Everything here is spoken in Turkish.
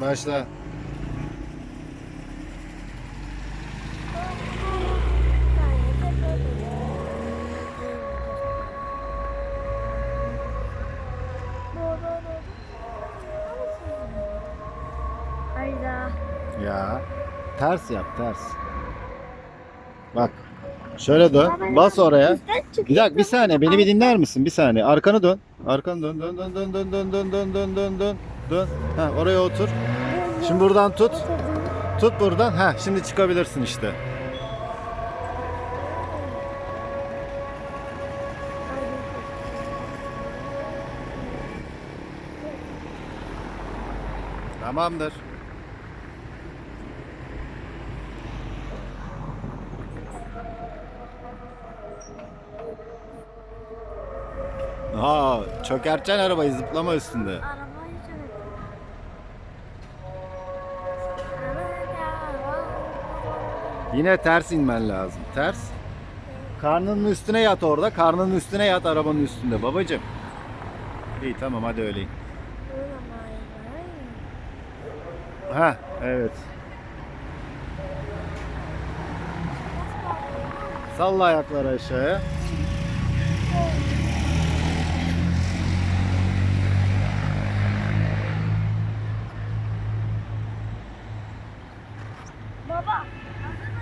Başla. Hayda. Ya. Ters yap ters. Bak. Şöyle dön. Bas oraya. Bir dakika bir saniye beni bir dinler misin? Bir saniye. Arkanı dön. Arkanı dön. Dön dön dön dön dön dön dön dön dön dön. Ha oraya otur. Şimdi buradan tut. Tut buradan. Ha şimdi çıkabilirsin işte. Tamamdır. Ha, çökerteceksin arabayı zıplama üstünde. Yine ters inmen lazım. Ters. Karnının üstüne yat orada. Karnının üstüne yat arabanın üstünde babacım. İyi tamam hadi öyle. Ha evet. Salla ayakları aşağıya. Baba.